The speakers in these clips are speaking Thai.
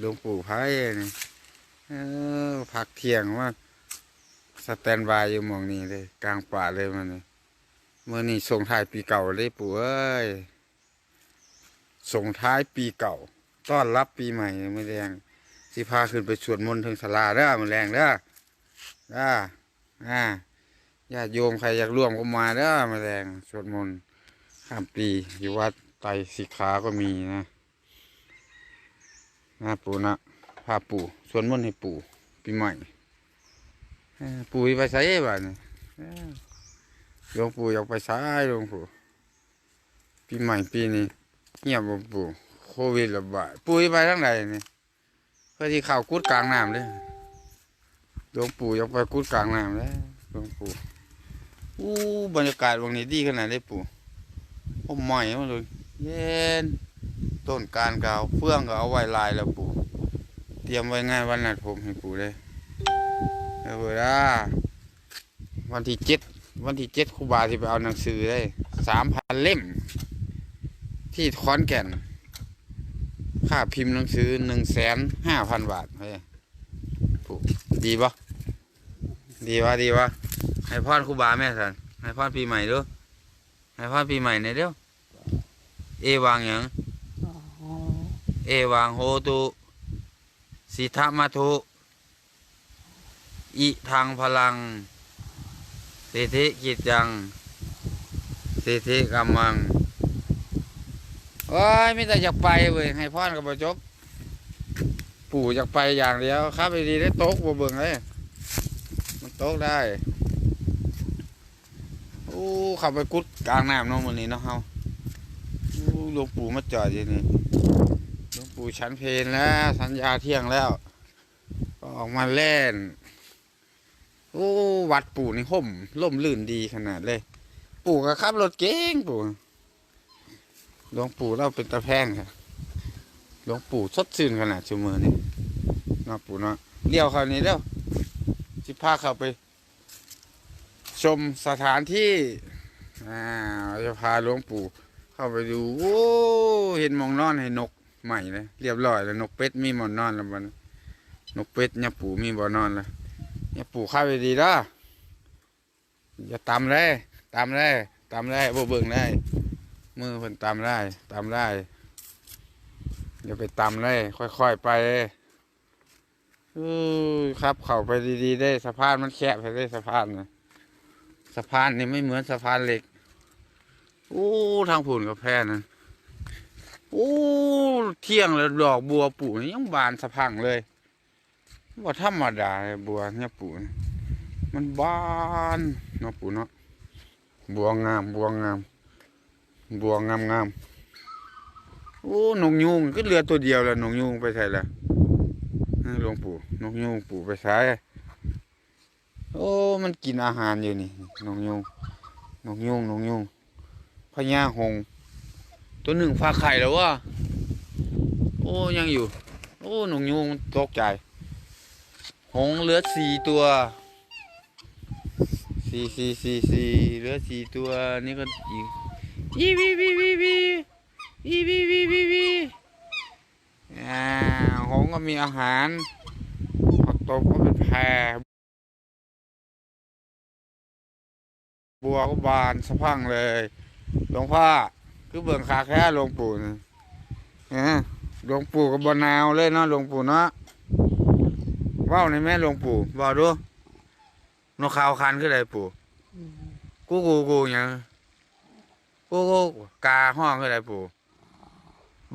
หลวงปู่ไพ่นี่เออพักเทียงว่าสแตนบายอยู่มองนี้เลย กลางป่าเลยมันเมื่อนี้ส่งท้ายปีเก่าเลยปู่เอ้ยส่งท้ายปีเก่า ต้อนรับปีใหม่ม่แรงสิพาขึ้นไปสวดมนต์ถึงศาลาเด้อมือแรงเด้อด้ออ่าญาติโยมใครอยากร่วมก็มาเด้อมือแรงสวดมนต์ข้ามปีอยู่วัดไตสิกขาก็มีนะ นะปู่นะพาปู่สวนมนให้ปูปีใหม่ปูไปใส่บ้านหลวงปู่อยากไปใส่หลวงปู่ปีใหม่ปีนี้เงียบบ่ปู่โควิดระบาดปู่ไปทางไหนนี่เพื่อที่ข่าวกุดกลางน้ำเลยหลวงปู่อยากไปกุดกลางน้ำเลยหลวงปู่อู้บรรยากาศวันนี้ดีขนาดเลยปู่โอ้ใหม่มาเลยเย็น ต้นการกเอาเฟื่องก็เอาไว้ลายแล้วปู่ เตรียมไว้ง่านวันนัดผมให้ปู่เลยเออเวลาวันที่เจ็ดวันที่เจ็ดครูบาที่ไปเอาหนังสือได้สามพันเล่ม ที่ขอนแก่น ค่าพิมพ์หนังสือหนึ่งแสนห้าพันบาทเฮ้ยปู่ดีปะดีวะดีวะให้พรครูบาแม่สันให้พรปีใหม่ด้วยให้พรปีใหม่ในเดียวเอวางหยัง เอวังโหตุสิทธมัทุอิทางพลังสิทธิกิจจังสิทธิกำมังโอ้ยไม่แต่อยากไปเว้ยให้พ่อนกับบจบ ปู่อยากไปอย่างเดียวครับไปดีได้โต๊ะบ่เบิ่งเลยมันโต๊ะได้โอ้ขับไปกุดกลางน้ำเน้องมันนี้เนาะเฮาหลวงปู่มาจอดอยู่นี่ ปู่ฉันเพลนแล้ว สัญญาเที่ยงแล้ว ก็ออกมาเล่น โอ้วัดปู่นี่ห่มล่มลื่นดีขนาดเลย ปู่ก็ขับรถเก่งปู่หลวงปู่เราเป็นตะแพงค่ะหลวงปู่สดชื่นขนาดชั่วมือนี่นาะปู่เนาะเลี้ยวเขานี้แล้วสิพาเขาไป ชมสถานที่อ่าจะพาหลวงปู่เข้าไปดู โอ้ เห็นมองนอนให้นก ใหม่เลยเรียบร้อยแล้วนกเป็ดมีหมอนนอนแล้วมันนกเป็ดเนี่ยปู่มีบ่อนอนแล้วเนี่ยปู่ข้าไปดีละอย่าตำเลยตำเลยตำเลยบ่เบิ่งได้มือเพิ่นตำได้ตำได้อย่าไปตำเลยค่อยๆไปอครับเข้าไปดีๆได้สะพานมันแคบไปได้สะพานนะสะพานนี่ไม่เหมือนสะพานเหล็ก โอ้ ทางผุนกับแพนั่น โอ้เที่ยงแล้วดอกบัวปู่นี่ยังบานสะพังเลยว่าธรรมดาเลยบัวเนี่ยปู่มันบานเนาะปู่เนาะบัวงามบัวงาม บัวงามงามโอ้นกยูงก็เหลือตัวเดียวแล้วนกยูงไปใส่ละหลวงปู่นกยูงปู่ไปใส่โอ้มันกินอาหารอยู่นี่นกยูงนกยูงนกยูงพญาหงส์ ตัวหนึ่งฝากไข่แล้ววะโอ้ยังอยู่ โอ้หนุ่งยูงตกใจ หงเหลือสี่ตัวสี่สี่สี่สี่เหลือสี่ตัวนี่ก็อีกอีวีวีวีวีอีวีวีวีวีอ่าหงก็มีอาหารผักตบก็เป็นแพรบัวก็บานสะพังเลย หลวงพ่อ คือเบิ่งขาแค่หลวงปู่นะหลวงปู่กับบนาวเลยเนาะหลวงปู่เนาะเว้าวในแม่หลวงปู่บอกดูนกขาวคันคืออะไรปู่กูกูกูหยังกูกูกาห้องคืออะไรปู่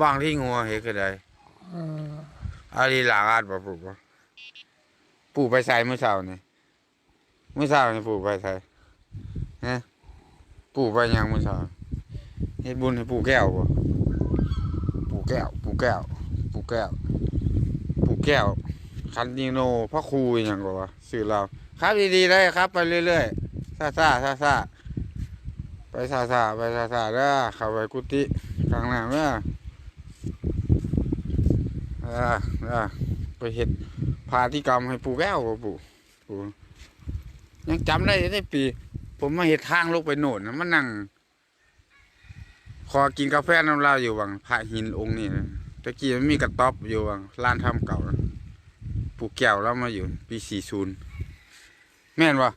บ้างที่งัวเห็นคืออะไรอาลีหลางอาดบ่ปู่บ่ปู่ไปใส่เมื่อเช้านี่เมื่อเช้านี่ปู่ไปใส่ฮะปู่ไปยังเมื่อเช้า เฮ็ดบุญให้ปู่แก้วบ่ปู่แก้ว ปู่แก้ว ปู่แก้ว ปู่แก้ว คันดิโนพระครูอย่างก็ว่าสื่อเรา ครับดีๆเลยครับ ไปเรื่อยๆซาซาซาซาไปซาซาไปซาซาเด้อเข้าไปกุฏิกลางน้ำเด้อเออเอไปเฮ็ดพาธิกรรมให้ปู่แก้วบ่ปู่ปู่ยังจำได้ได้ปี ผมมาเฮ็ดทางลงไปโน่นนะมานั่ง ขอกินกาแฟน้ำลายอยู่วังพระหินองค์นี่นะตะกี้มันมีกระต๊อบอยู่ว่างร้านทำเก่าน่ะปู่แก้วแล้วมาอยู่ ปีสี่ศูนย์แม่นวะ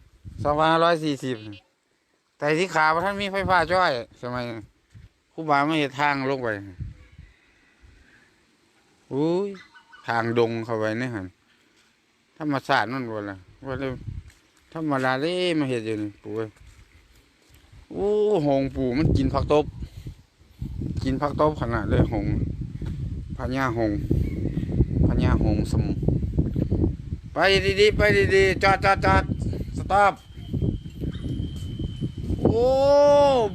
สองพันห้าร้อยสี่สิบแต่ที่ขาว่าท่านมีไฟฟ้าจ้อยสมัยครูบาไม่เห็นทางลงไปอุ้ยทางดงเข้าไปนี่หันธรรมศาสตร์นั่นบ่ล่ะว่าเลยธรรมดาเลยมาเห็นอยู่นี่ปู่อ้ยโอ้หงปู่มันกินผักตบ กินผักตบขนาดเลยหงพญาหงพญาหงสม ไปดีๆไปดีๆจอดจอดจอดสต็อปโอ้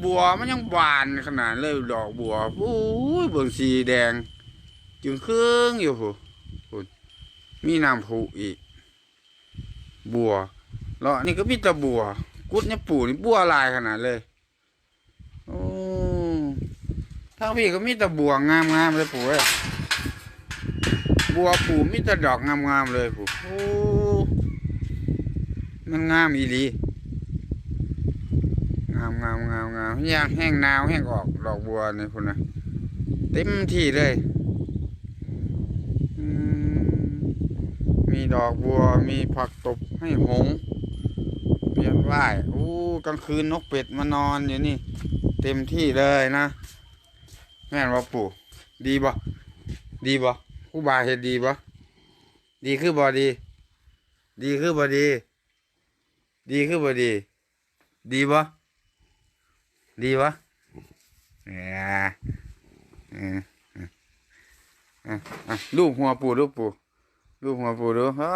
บัวมันยังบานขนาดเลยดอกบัวโอ้ยเบิ่งสีแดง จึงเครื่องอยู่หูคุมีน้ำผุอีก บัวแล้วอันนี่ก็มีแตะบัว กุดเนี่ยปู่นี่บัวลายขนาดเลย โอ้ ทางพี่ก็มีแต่บัวงามๆเลยปู่เอ้ยบัวปู่มีแต่ดอกงามๆเลยปู่โอ้มันงามอีหลีงามงามงามงามยางแห้งหนาวแห้งออกดอกบัวนี่พุ่นะเต็มที่เลยมีดอกบัวมีผักตบให้หงส์เวียนว่ายโอ้กลางคืนนกเป็ดมานอนอยู่นี่ เต็มที่เลยนะ แม่นว่าปู่ ดีบ่ดีบ่ครูบาเฮ็ดดีบ่ดีคือบ่ดี ดีคือบ่ดี ดีคือบ่ดี ดีบ่ดีบ่เนี่ยออเออเออะลูบหัวปู่ลูบปู่ลูบหัวปู่ดูอ้า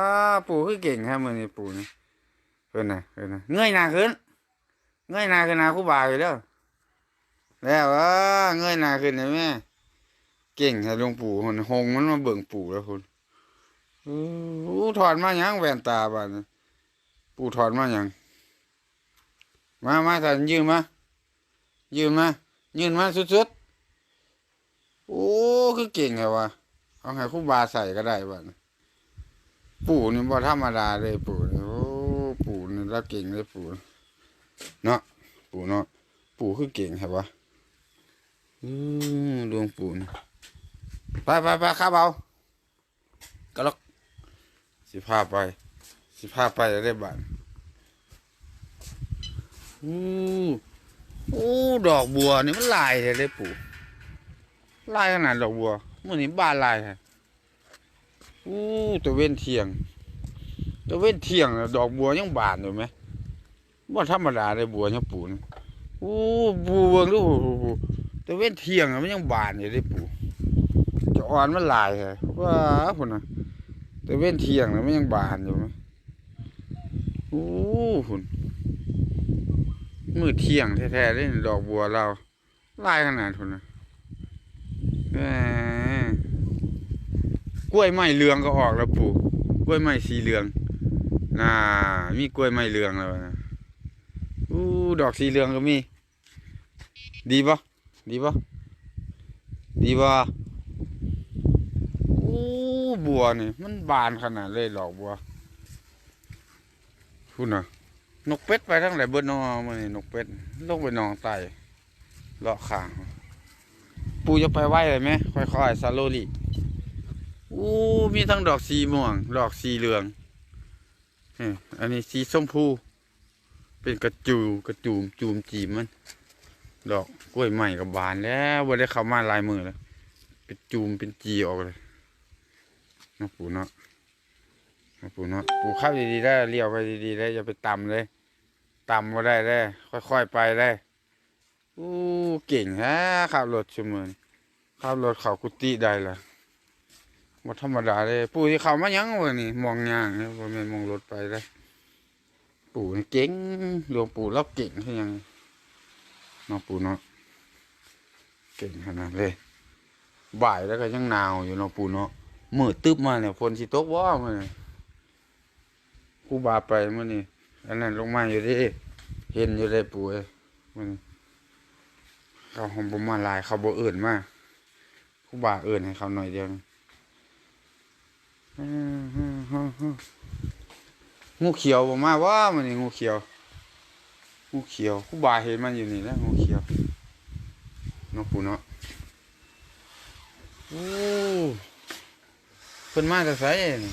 ปู่คือเก่งแค่มือนี่ปู่นี่เพิ่นน่ะเพิ่นน่ะเงยหน้าขึ้นเงยหน้าขึ้นหน้าครูบาอยู่เด้อแล้วเออ เงยหน้าขึ้นเลยแม่ เก่งแท้หลวงปู่คนหงมันมาเบิ่งปู่แล้วคุณอู้ถอดมาหยังแว่นตาบ้านปู่ถอดมาหยังมามาท่านยืนมา ยืนมา ยืนมาสุดๆ โอ้คือเก่งแฮะวะ เอาให้ครูบาใส่ก็ได้บ้านปู่นี่บ่ธรรมดาเลยปู่โอ้ปู่นี่รักเก่งเลยปู่เนาะปู่เนาะปู่คือเก่งแฮะวะ อืมดวงปูนไปไปไปข้าเบากระลอกสิพาไป สิพาไปจะได้บ้านอู้อู้ดอกบัวนี่มันลายเลยได้ปู่ลายขนาดดอกบัวมันนี่บ้านลายฮะอู้ตัวเว้นเทียง ตัวเว้นเทียงดอกบัวยังบานอยู่ไหมว่าธรรมดาเลยบัวยังปูนอู้บัวเบิ่งดู โอ้โหแต่เว้นเที่ยงมันยังบานอยู่ได้ปู่จะอ่อนมันลายเลยว้าพุ่นนะแต่เว้นเที่ยงมันยังบานอยู่ไหมโอ้พุ่นมือเที่ยงแท้ๆเลยดอกบัวเราลายขนาดพุ่นนะแหมกล้วยไม้เหลืองก็ออกแล้วปู่กล้วยไม้สีเหลืองน่ามีกล้วยไม้เหลืองแล้วนะอู้ดอกสีเหลืองก็มี ดีปะ ดีปะดีปะโอ้บัวนี่มันบานขนาดเลยดอกบัวพูดนะนกเป็ดไปทั้งหลายเบิดนอมันนี่นกเป็ดลงไปหนองไตเลาะขางปูจะไปไหวเลยไหมค่อยๆซาโลลีอู้มีทั้งดอกสีม่วง ดอกสีเหลืองเอ้ยอันนี้สีส้มพู เป็นกระจูกระจูมจูมจีมมัน ดอกกล้วยใหม่กับบานแล้วบ่ได้เข้ามาลายมือแล้วเป็นจูมเป็นจีออกเลยนาะปู่เนาะนาะปู่เนาะปู่ข้าวดีๆได้เลี้ยวไปดีๆได้อย่าไปต่ำเลยต่ำก็ได้ได้ ค่อยๆไปได้อู้เก่งฮะขับรถชั่วโมงขับรถเขากุฏิได้ละบ่ธรรมดาเลยปู่ที่เขามายังวะนี่มองย่างเนี่ยบ่แม่นมองรถไปได้ ปู่นี่เก่งหลวงปู่เราเก่งคือหยัง เนาะปูเนาะเก่งขนาดเลยบ่ายแล้วก็ยังหนาวอยู่เนาะปูเนาะมืดตึบมาเนี่ยฝนสิตกบ่มื้อนี้ครูบาไปมื้อนี้อันนั้นลงมาอยู่ดิเห็นอยู่เลยปูเอ้มื้อนี้เขาหอมบมาลายเขาบ่เอิ้นมาครูบาเอิ้นให้เขาหน่อยเดียวงงูเขียวบ่มาว่ามื้อนี้งูเขียว งูเขียวคู่บ่าเห็นมันอยู่นี่แล้วงูเขียวเนาะปูเนาะโอ้เพิ่นมากต่ไสนี่